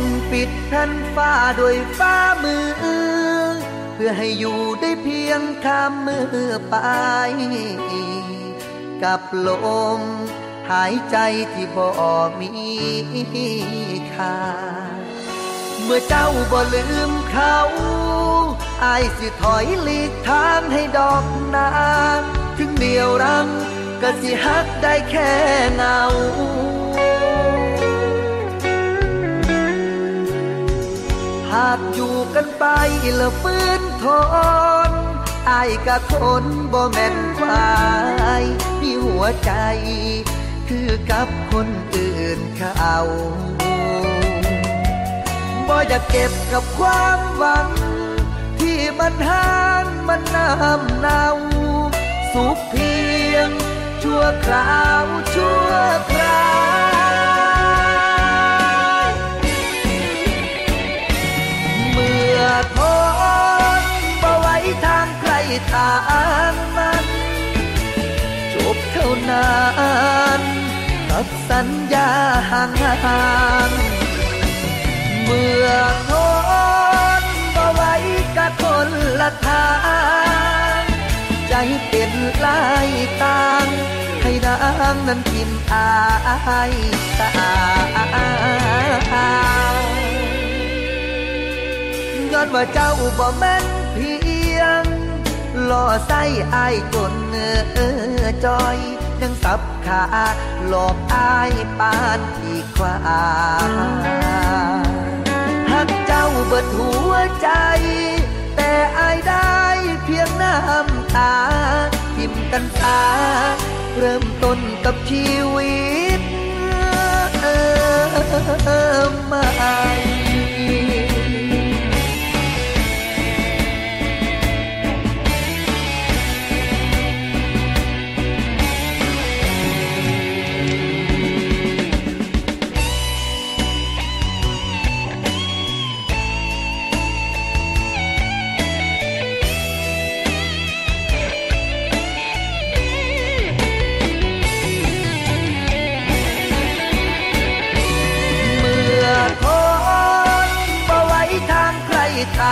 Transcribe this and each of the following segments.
องปิดแผ่นฟ้าด้วยฟ้ามือ เพื่อให้อยู่ได้เพียงข้ามมือไป กับลมหายใจที่บ่มีค่า เมื่อเจ้าบ่ลืมเขาอายสิถอยหลีกทางให้ดอกนา ถึงเดียวรังก็สิฮักได้แค่เงา กันไปล้วฟื้นทนอายกะคนบ่แม่นควายมีหัวใจ คือกับคนอื่นเขาบ่อยากเก็บกับความหวัง ที่มันห่างมันน้ำเนาสุขเพียง ชั่วคราวช ทางมัน จบเท่านั้นกับสัญญาห่างๆเมื่อทนบ่ไว้กับคนละทาง ใจเป็นลายต่างให้นางนั้นกินอายตายย้อนว่าเจ้าบ่แม่นพียง ล่อใส่อายจนเออจอยยังสับขาหลอกอายปานที่ควาหักเจ้าเบิดหัวใจ แต่อายได้เพียงน้ำตาทิมกันตา เริ่มต้นกับชีวิต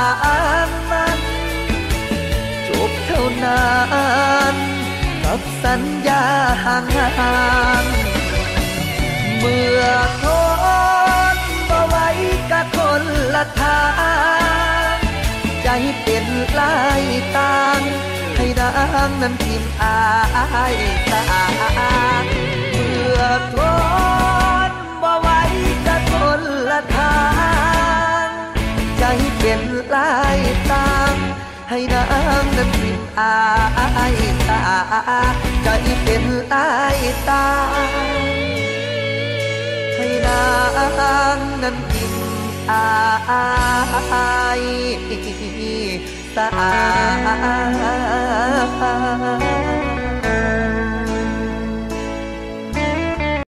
างมันจบเท่านั้นกับสัญญาห่างๆเมื่อทนบ่ไว้กับคนละทางใจเป็นลายต่างให้นางนั้นทิมอายตาเมื่อทนายน้ำนั้นทิมอายตาใจเป็นอายตาให้น้ำนั้นกินอายตา